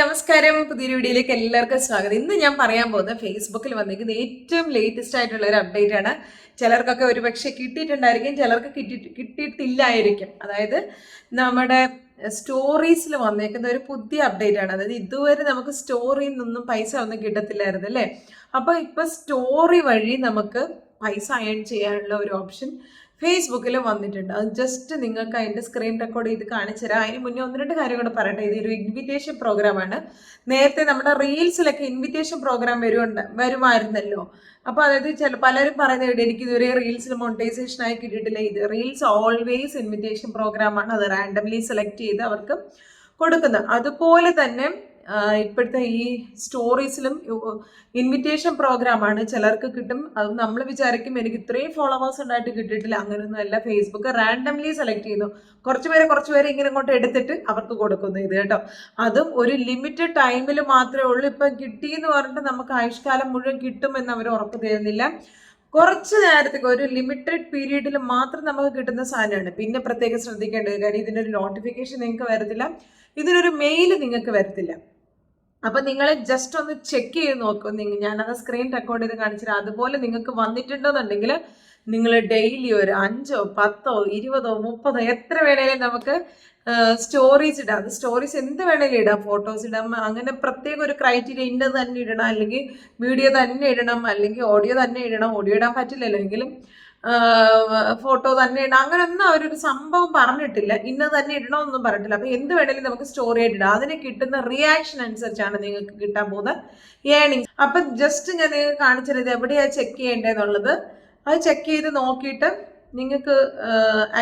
നമസ്കാരം. പുതിയ വീഡിയോയിലേക്ക് എല്ലാവർക്കും സ്വാഗതം. ഇന്ന് ഞാൻ പറയാൻ പോകുന്നത് ഫേസ്ബുക്കിൽ വന്നിരിക്കുന്ന ഏറ്റവും ലേറ്റസ്റ്റ് ആയിട്ടുള്ള ഒരു അപ്ഡേറ്റ് ആണ്. ചിലർക്കൊക്കെ ഒരു പക്ഷേ കിട്ടിയിട്ടുണ്ടായിരിക്കും ചിലർക്ക് കിട്ടി കിട്ടിയിട്ടില്ലായിരിക്കും. അതായത് നമ്മുടെ സ്റ്റോറീസിൽ വന്നേക്കുന്ന ഒരു പുതിയ അപ്ഡേറ്റ് ആണ്. അതായത് ഇതുവരെ നമുക്ക് സ്റ്റോറിയിൽ നിന്നും പൈസ ഒന്നും കിട്ടത്തില്ലായിരുന്നു അല്ലേ? അപ്പോൾ ഇപ്പോൾ സ്റ്റോറി വഴി നമുക്ക് പൈസ അയൺ ചെയ്യാനുള്ള ഒരു ഓപ്ഷൻ ഫേസ്ബുക്കിൽ വന്നിട്ടുണ്ട്. അത് ജസ്റ്റ് നിങ്ങൾക്ക് അതിന്റെ സ്ക്രീൻ റെക്കോർഡ് ചെയ്ത് കാണിച്ചു തരാം. അതിന് മുന്നേ ഒന്ന് രണ്ട് കാര്യം കൂടെ പറയട്ടെ. ഇതൊരു ഇൻവിറ്റേഷൻ പ്രോഗ്രാമാണ് നേരത്തെ നമ്മുടെ റീൽസിലൊക്കെ ഇൻവിറ്റേഷൻ പ്രോഗ്രാം വരുമുണ്ട് വരുമായിരുന്നല്ലോ. അപ്പോൾ അതായത് ചില പലരും പറയുന്ന പറയുന്നത് എനിക്ക് ഇതുവരെ റീൽസിൽ മോണിറ്റൈസേഷൻ ആയി കിട്ടിയിട്ടില്ല. ഇത് റീൽസ് ഓൾവേസ് ഇൻവിറ്റേഷൻ പ്രോഗ്രാമാണ് അത് റാൻഡംലി സെലക്ട് ചെയ്ത് അവർക്ക് കൊടുക്കുന്നത്. അതുപോലെ തന്നെ ഇപ്പോഴത്തെ ഈ സ്റ്റോറീസിലും ഇൻവിറ്റേഷൻ പ്രോഗ്രാമാണ് ചിലർക്ക് കിട്ടും. അത് നമ്മൾ വിചാരിക്കും എനിക്ക് ഇത്രയും ഫോളോവേഴ്സ് ഉണ്ടായിട്ട് കിട്ടിയിട്ടില്ല. അങ്ങനെയൊന്നും അല്ല. ഫേസ്ബുക്ക് റാൻഡംലി സെലക്ട് ചെയ്യുന്നു. കുറച്ച് പേരെ കുറച്ച് പേരെ ഇങ്ങനെ ഇങ്ങോട്ട് എടുത്തിട്ട് അവർക്ക് കൊടുക്കുന്നു ഇത് കേട്ടോ. അതും ഒരു ലിമിറ്റഡ് ടൈമിൽ മാത്രമേ ഉള്ളൂ. ഇപ്പം കിട്ടിയെന്ന് പറഞ്ഞിട്ട് നമുക്ക് ആയുഷ്കാലം മുഴുവൻ കിട്ടുമെന്ന് അവർ ഉറപ്പ് തരുന്നില്ല. കുറച്ച് നേരത്തേക്ക് ഒരു ലിമിറ്റഡ് പീരീഡിൽ മാത്രം നമുക്ക് കിട്ടുന്ന സാധനമാണ്. പിന്നെ പ്രത്യേകം ശ്രദ്ധിക്കേണ്ടത് കാര്യം ഇതിനൊരു നോട്ടിഫിക്കേഷൻ നിങ്ങൾക്ക് വരത്തില്ല. ഇതിനൊരു മെയിൽ നിങ്ങൾക്ക് വരത്തില്ല. അപ്പം നിങ്ങൾ ജസ്റ്റ് ഒന്ന് ചെക്ക് ചെയ്ത് നോക്കും. നിങ്ങൾ ഞാനത് സ്ക്രീൻ റെക്കോർഡ് ചെയ്ത് കാണിച്ചിട്ട് അതുപോലെ നിങ്ങൾക്ക് വന്നിട്ടുണ്ടെന്നുണ്ടെങ്കിൽ നിങ്ങൾ ഡെയിലി ഒരു അഞ്ചോ പത്തോ ഇരുപതോ മുപ്പതോ എത്ര വേണേലും നമുക്ക് സ്റ്റോറീസ് ഇടാം. സ്റ്റോറീസ് എന്ത് വേണേലും ഇടാം. ഫോട്ടോസ് ഇടാം. അങ്ങനെ പ്രത്യേക ഒരു ക്രൈറ്റീരിയ ഇന്നത് തന്നെ ഇടണം. അല്ലെങ്കിൽ വീഡിയോ തന്നെ ഇടണം. അല്ലെങ്കിൽ ഓഡിയോ തന്നെ ഇടണം. ഓഡിയോ ഇടാൻ പറ്റില്ലല്ലോ എങ്കിലും ഫോട്ടോ തന്നെ ഇടാം. അങ്ങനെയൊന്നും അവരൊരു സംഭവം പറഞ്ഞിട്ടില്ല. ഇന്നത് തന്നെ ഇടണമെന്നൊന്നും പറഞ്ഞിട്ടില്ല. അപ്പൊ എന്ത് വേണേലും നമുക്ക് സ്റ്റോറി ആയിട്ട് ഇടാം. അതിന് കിട്ടുന്ന റിയാക്ഷൻ അനുസരിച്ചാണ് നിങ്ങൾക്ക് കിട്ടാൻ പോകുന്നത് ഏണിങ് അപ്പൊ ജസ്റ്റ് ഞാൻ നിങ്ങൾക്ക് കാണിച്ചത് എവിടെയാ ചെക്ക് ചെയ്യേണ്ടതെന്നുള്ളത്. അത് ചെക്ക് ചെയ്ത് നോക്കിയിട്ട് നിങ്ങൾക്ക്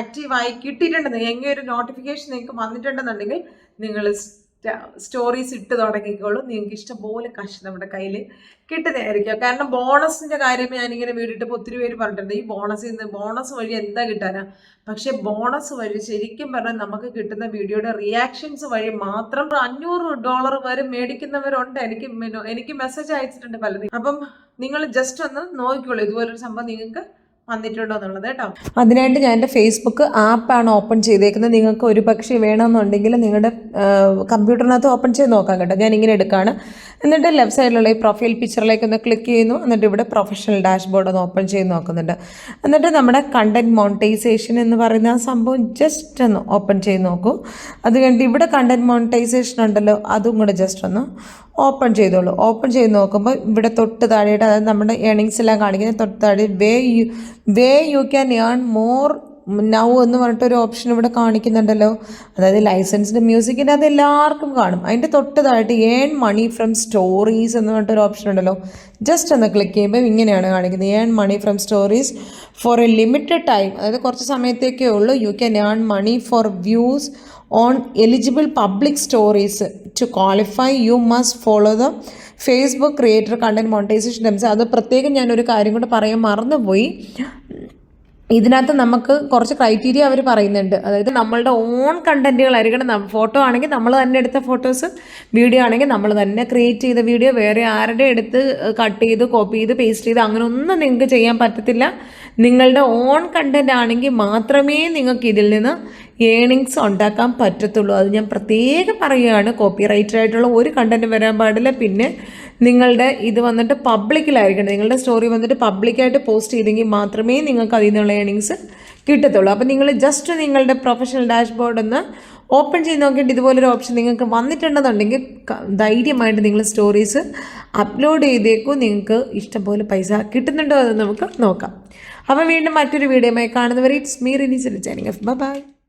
ആക്റ്റീവായി കിട്ടിയിട്ടുണ്ടെന്ന്. എങ്ങനെ ഒരു നോട്ടിഫിക്കേഷൻ നിങ്ങൾക്ക് വന്നിട്ടുണ്ടെന്നുണ്ടെങ്കിൽ നിങ്ങൾ സ്റ്റോറീസ് ഇട്ട് തുടങ്ങിക്കോളൂ. നിങ്ങൾക്ക് ഇഷ്ടംപോലെ കാശ് നമ്മുടെ കയ്യിൽ കിട്ടുന്നതായിരിക്കും. കാരണം ബോണസിന്റെ കാര്യം ഞാനിങ്ങനെ വീടിട്ടപ്പോൾ ഒത്തിരി പേര് പറഞ്ഞിട്ടുണ്ട്. ഈ ബോണസിൽ നിന്ന് ബോണസ് വഴി എന്താ കിട്ടാനാ? പക്ഷേ ബോണസ് വഴി ശരിക്കും പറഞ്ഞാൽ നമുക്ക് കിട്ടുന്ന വീഡിയോയുടെ റിയാക്ഷൻസ് വഴി മാത്രം അഞ്ഞൂറ് ഡോളർ വരെ മേടിക്കുന്നവരുണ്ട്. എനിക്ക് എനിക്ക് മെസ്സേജ് അയച്ചിട്ടുണ്ട് പലരും. അപ്പം നിങ്ങൾ ജസ്റ്റ് ഒന്ന് നോക്കിക്കോളൂ. ഇതുപോലൊരു സംഭവം നിങ്ങൾക്ക് വന്നിട്ടുണ്ടോ എന്നുള്ളത് കേട്ടോ. അതിനായിട്ട് ഞാൻ എന്റെ ഫേസ്ബുക്ക് ആപ്പാണ് ഓപ്പൺ ചെയ്തേക്കുന്നത്. നിങ്ങൾക്ക് ഒരു പക്ഷേ വേണമെന്നുണ്ടെങ്കിൽ നിങ്ങളുടെ കമ്പ്യൂട്ടറിനകത്ത് ഓപ്പൺ ചെയ്ത് നോക്കാം കേട്ടോ. ഞാൻ ഇങ്ങനെ എടുക്കുകയാണ് എന്നിട്ട് ലെഫ്റ്റ് സൈഡിലുള്ള ഈ പ്രൊഫൈൽ പിക്ചറിലേക്ക് ഒന്ന് ക്ലിക്ക് ചെയ്യുന്നു. എന്നിട്ട് ഇവിടെ പ്രൊഫഷണൽ ഡാഷ്ബോർഡ് ഒന്ന് ഓപ്പൺ ചെയ്ത് നോക്കുന്നുണ്ട്. എന്നിട്ട് നമ്മുടെ കണ്ടന്റ് മോണിറ്റൈസേഷൻ എന്ന് പറയുന്ന ആ സംഭവം ജസ്റ്റ് ഒന്ന് ഓപ്പൺ ചെയ്ത് നോക്കൂ. അത് കഴിഞ്ഞിട്ട് ഇവിടെ കണ്ടന്റ് മോണിറ്റൈസേഷൻ ഉണ്ടല്ലോ അതും കൂടെ ജസ്റ്റ് ഒന്ന് ഓപ്പൺ ചെയ്തോളൂ. ഓപ്പൺ ചെയ്ത് നോക്കുമ്പോൾ ഇവിടെ തൊട്ട് താഴെയായിട്ട് അതായത് നമ്മുടെ ഏണിങ്സ് എല്ലാം കാണിക്കുന്നത് തൊട്ട് താഴെ way you way you can earn more now എന്ന് പറഞ്ഞിട്ട് ഒരു ഓപ്ഷൻ ഇവിടെ കാണിക്കുന്നുണ്ടല്ലോ. അതായത് ലൈസൻസ്ഡ് മ്യൂസിക്കിന്റെ അത് എല്ലാവർക്കും കാണും. അതിന്റെ തൊട്ടതായിട്ട് ഏൺ മണി ഫ്രം സ്റ്റോറീസ് എന്ന് പറഞ്ഞിട്ടൊരു ഓപ്ഷൻ ഉണ്ടല്ലോ. ജസ്റ്റ് ഒന്ന് ക്ലിക്ക് ചെയ്യുമ്പോൾ ഇങ്ങനെയാണ് കാണിക്കുന്നത്. Earn money from stories for a limited time. അതായത് കുറച്ച് സമയത്തേക്കേ ഉള്ളൂ. You can earn money for views on eligible public stories. To qualify you must follow the Facebook creator content monetisation terms അത് പ്രത്യേകം ഞാനൊരു കാര്യം കൂടെ പറയാൻ മറന്നുപോയി. ഇതിനകത്ത് നമുക്ക് കുറച്ച് ക്രൈറ്റീരിയ അവർ പറയുന്നുണ്ട്. അതായത് നമ്മളുടെ ഓൺ കണ്ടന്റുകളായിരിക്കണം ഫോട്ടോ ആണെങ്കിൽ നമ്മൾ തന്നെ എടുത്ത ഫോട്ടോസ് വീഡിയോ ആണെങ്കിൽ നമ്മൾ തന്നെ ക്രിയേറ്റ് ചെയ്ത വീഡിയോ വേറെ ആരുടെ എടുത്ത് കട്ട് ചെയ്ത് കോപ്പി ചെയ്ത് പേസ്റ്റ് ചെയ്ത് അങ്ങനെ ഒന്നും നിങ്ങൾക്ക് ചെയ്യാൻ പറ്റത്തില്ല. നിങ്ങളുടെ ഓൺ കണ്ടന്റ് ആണെങ്കിൽ മാത്രമേ നിങ്ങൾക്ക് ഇതിൽ നിന്ന് ഏണിങ്സ് ഉണ്ടാക്കാൻ പറ്റത്തുള്ളൂ. അത് ഞാൻ പ്രത്യേകം പറയുകയാണ്. കോപ്പി റൈറ്റർ ആയിട്ടുള്ള ഒരു കണ്ടന്റ് വരാൻ പാടില്ല. പിന്നെ നിങ്ങളുടെ ഇത് വന്നിട്ട് പബ്ലിക്കിലായിരിക്കണം നിങ്ങളുടെ സ്റ്റോറി വന്നിട്ട് പബ്ലിക്കായിട്ട് പോസ്റ്റ് ചെയ്തെങ്കിൽ മാത്രമേ നിങ്ങൾക്ക് അതിൽ നിന്നുള്ള ഏണിങ്സ് കിട്ടത്തുള്ളൂ. അപ്പോൾ നിങ്ങൾ ജസ്റ്റ് നിങ്ങളുടെ പ്രൊഫഷണൽ ഡാഷ്ബോർഡ് ഒന്ന് ഓപ്പൺ ചെയ്ത് നോക്കിയിട്ട് ഇതുപോലൊരു ഓപ്ഷൻ നിങ്ങൾക്ക് വന്നിട്ടുണ്ടെന്നുണ്ടെങ്കിൽ ധൈര്യമായിട്ട് നിങ്ങൾ സ്റ്റോറീസ് അപ്ലോഡ് ചെയ്തേക്കും. നിങ്ങൾക്ക് ഇഷ്ടംപോലെ പൈസ കിട്ടുന്നുണ്ടോ അത് നമുക്ക് നോക്കാം. അപ്പോൾ വീണ്ടും മറ്റൊരു വീഡിയോയുമായി കാണുന്നവരെ ഇറ്റ്സ് മീ റിനി ചെറിയ ബൈ